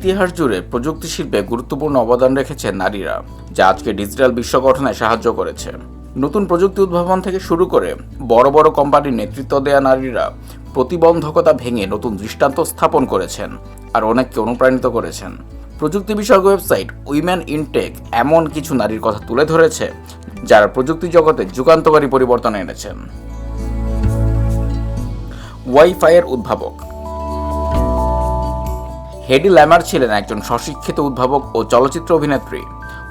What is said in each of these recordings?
ইতিহাস জুড়ে প্রযুক্তি শিল্পে গুরুত্বপূর্ণ অবদান রেখেছেন নারীরা, যা আজকে ডিজিটাল বিশ্ব গঠনে সাহায্য করেছে। নতুন প্রযুক্তি উদ্ভাবন থেকে শুরু করে বড় বড় কোম্পানির নেতৃত্ব দেয়া নারীরা প্রতিবন্ধকতা ভেঙে নতুন দৃষ্টান্ত স্থাপন করেছেন আর অনেককে অনুপ্রাণিত করেছেন। প্রযুক্তি বিষয়ক ওয়েবসাইট উইমেন ইনটেক এমন কিছু নারীর কথা তুলে ধরেছে, যারা প্রযুক্তি জগতে যুগান্তকারী পরিবর্তন এনেছেন। ওয়াইফাইয়ের উদ্ভাবক হেডি ল্যামার ছিলেন একজন স্বশিক্ষিত উদ্ভাবক ও চলচ্চিত্র অভিনেত্রী।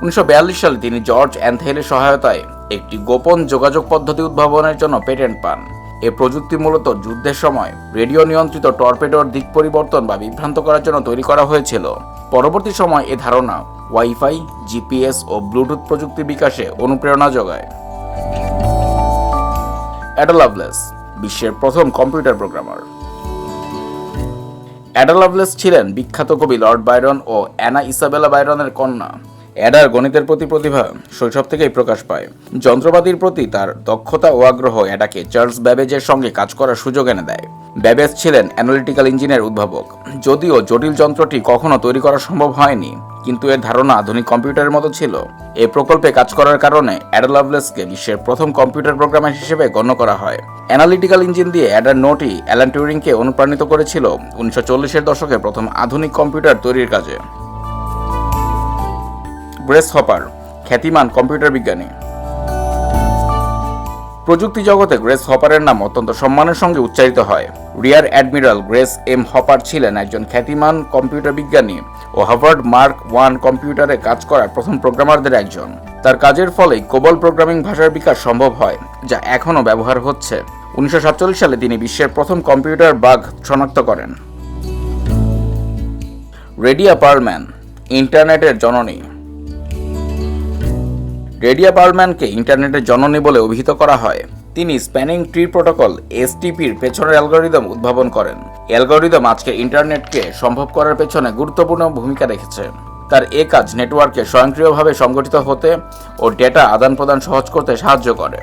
উনিশশো বিয়াল্লিশ সালে তিনি জর্জ অ্যান্থেলের সহায়তায় একটি গোপন যোগাযোগ পদ্ধতি উদ্ভাবনের জন্য পেটেন্ট পান। এ প্রযুক্তি মূলত যুদ্ধের সময় রেডিও নিয়ন্ত্রিত টর্পেডোর দিক পরিবর্তন বা বিভ্রান্ত করার জন্য তৈরি করা হয়েছিল। পরবর্তী সময় এ ধারণা ওয়াইফাই, জিপিএস ও ব্লুটুথ প্রযুক্তির বিকাশে অনুপ্রেরণা যোগায়। অ্যাডা লাভলেস, বিশ্বের প্রথম কম্পিউটার প্রোগ্রামার। অ্যাডা লাভলেস ছিলেন বিখ্যাত কবি লর্ড বাইরন ও অ্যানা ইসাবেলা বাইরনের কন্যা। অ্যাডার গণিতের প্রতি প্রতিভা শৈশব থেকেই প্রকাশ পায়। যন্ত্রপাতির প্রতি তার দক্ষতা ও আগ্রহ অ্যাডাকে চার্লস ব্যাবেজের সঙ্গে কাজ করার সুযোগ এনে দেয়। ব্যাবেজ ছিলেন অ্যানালিটিক্যাল ইঞ্জিনের উদ্ভাবক। যদিও জটিল যন্ত্রটি কখনো তৈরি করা সম্ভব হয়নি কিন্তু এর ধারণা আধুনিক কম্পিউটারের মতো ছিল। এই প্রকল্পে কাজ করার কারণে অ্যাডা লাভলেসকে বিশ্বের প্রথম কম্পিউটার প্রোগ্রামার হিসেবে গণ্য করা হয়। অ্যানালিটিক্যাল ইঞ্জিন দিয়ে অ্যাডার নোটি অ্যালান টিউরিংকে অনুপ্রাণিত করেছিল উনিশশো চল্লিশের দশকে প্রথম আধুনিক কম্পিউটার তৈরির কাজে। ব্রেস হপার, খ্যাতিমান কম্পিউটার বিজ্ঞানী। প্রযুক্তি জগতে গ্রেস হপারের নাম অত্যন্ত সম্মানের সঙ্গে উচ্চারিত হয়। Rear admiral Grace M Hopper ছিলেন একজন খ্যাতিমান কম্পিউটার বিজ্ঞানী ও হার্ভার্ড মার্ক ওয়ান কম্পিউটারে কাজ করা প্রথম প্রোগ্রামারদের একজন। তার কাজের ফলে কোবল প্রোগ্রামিং ভাষার বিকাশ সম্ভব হয়, যা এখনও ব্যবহার হচ্ছে। উনিশশো সাতচল্লিশ সালে তিনি বিশ্বের প্রথম কম্পিউটার বাঘ শনাক্ত করেন। রেডিয়া পার্লম্যান, ইন্টারনেটের জননী। রেডিয়া পার্লম্যানকে ইন্টারনেটের জননী বলে অভিহিত করা হয়। তিনি স্প্যানিং ট্রি প্রোটোকল এসটিপির পেছনের অ্যালগোরিদম উদ্ভাবন করেন। অ্যালগোরিদম আজকে ইন্টারনেটকে সম্ভব করার পেছনে গুরুত্বপূর্ণ ভূমিকা রেখেছে। তার এ কাজ নেটওয়ার্কে স্বয়ংক্রিয়ভাবে সংগঠিত হতে ও ডেটা আদান প্রদান সহজ করতে সাহায্য করে।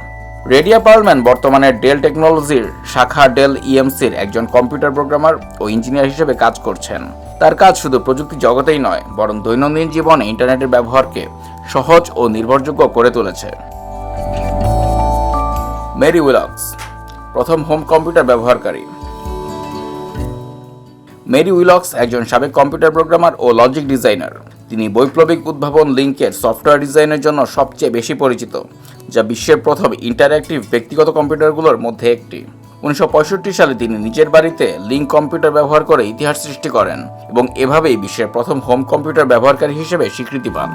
রেডিয়া পার্লম্যান বর্তমানে ডেল টেকনোলজির শাখা ডেল ইএমসির একজন কম্পিউটার প্রোগ্রামার ও ইঞ্জিনিয়ার হিসেবে কাজ করছেন। তার কাজ শুধু প্রযুক্তি জগতেই নয়, বরং দৈনন্দিন জীবনে ইন্টারনেটের ব্যবহারকে সহজ ও নির্ভরযোগ্য করে তুলেছে। মেরি উইলক্স, প্রথম হোম কম্পিউটার ব্যবহারকারী। মেরি উইলক্স একজন সাবেক কম্পিউটার প্রোগ্রামার ও লজিক ডিজাইনার। তিনি বৈপ্লবিক উদ্ভাবন লিঙ্কের সফটওয়্যার ডিজাইনের জন্য সবচেয়ে বেশি পরিচিত, যা বিশ্বের প্রথম ইন্টারঅ্যাক্টিভ ব্যক্তিগত কম্পিউটারগুলোর মধ্যে একটি। উনিশশো পঁয়ষট্টি সালে তিনি নিজের বাড়িতে লিঙ্ক কম্পিউটার ব্যবহার করে ইতিহাস সৃষ্টি করেন এবং এভাবেই বিশ্বের প্রথম হোম কম্পিউটার ব্যবহারকারী হিসেবে স্বীকৃতি পান।